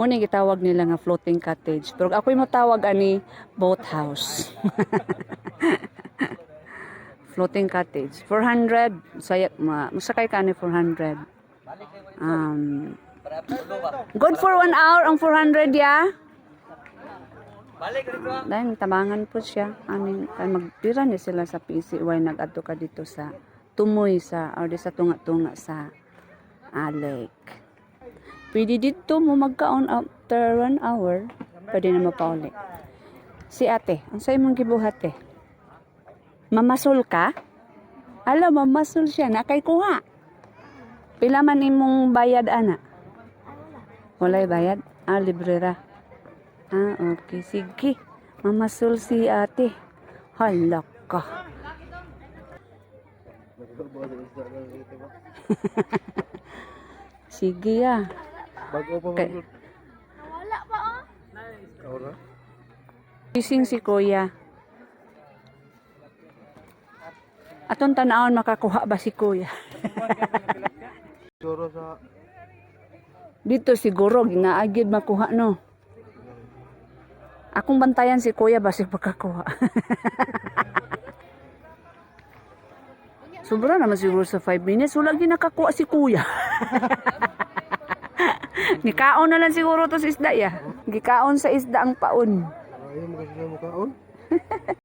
Muna gitawag nila nga floating cottage. Pero ako'y mo tawag ani boat house. floating cottage. 400. Saya, ma, masakay ka ni 400. Um, good for one hour ang 400 ya. Dahil tabangan po siya. Aning, kay magtira ni sila sa PCY. Nag-adto ka dito sa tumoy sa, or di sa tunga-tunga sa lake. Pwede dito mo magkaon after one hour. Pwede na mapauli. Si ate, ang sa'yo mong gibuhat eh. Mamasol ka? Alam, mamasol siya. Nakay kuha. Pila man imong bayad, ana? Walay bayad? Ah, librera. Ah, okay. Sige. Mamasol si ate. Hala ka. Sige ah. Bago pa Kay- mag Wala pa oh. Aura? Gising si kuya. Atong tanawon makakuha ba si kuya? Suro sa Dito siguro ginaagid makuha no. Akong bantayan si kuya basig pagkakuha. Sobra naman siguro sa 5 minutes. Wala gyud nakakuha si kuya. Nikaon na lang siguro to sa isda ya. Gikaon sa isda ang paon. ayaw mo kasi sa mukhaon.